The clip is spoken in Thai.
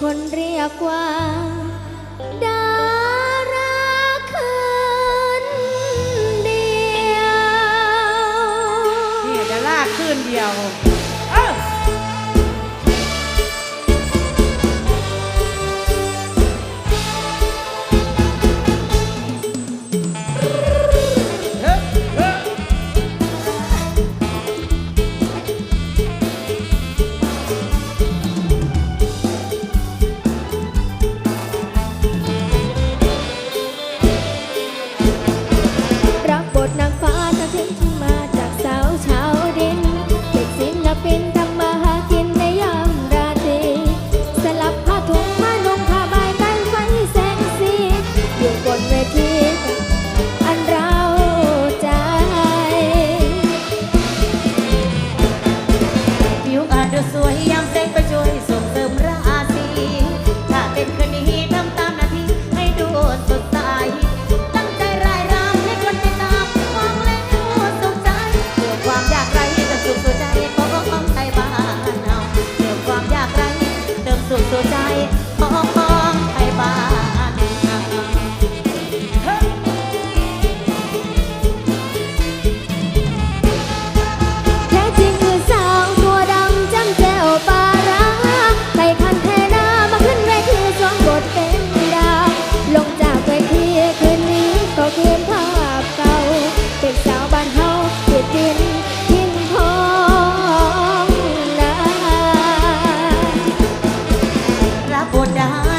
คนเรียกว่า một nắng บ่ได้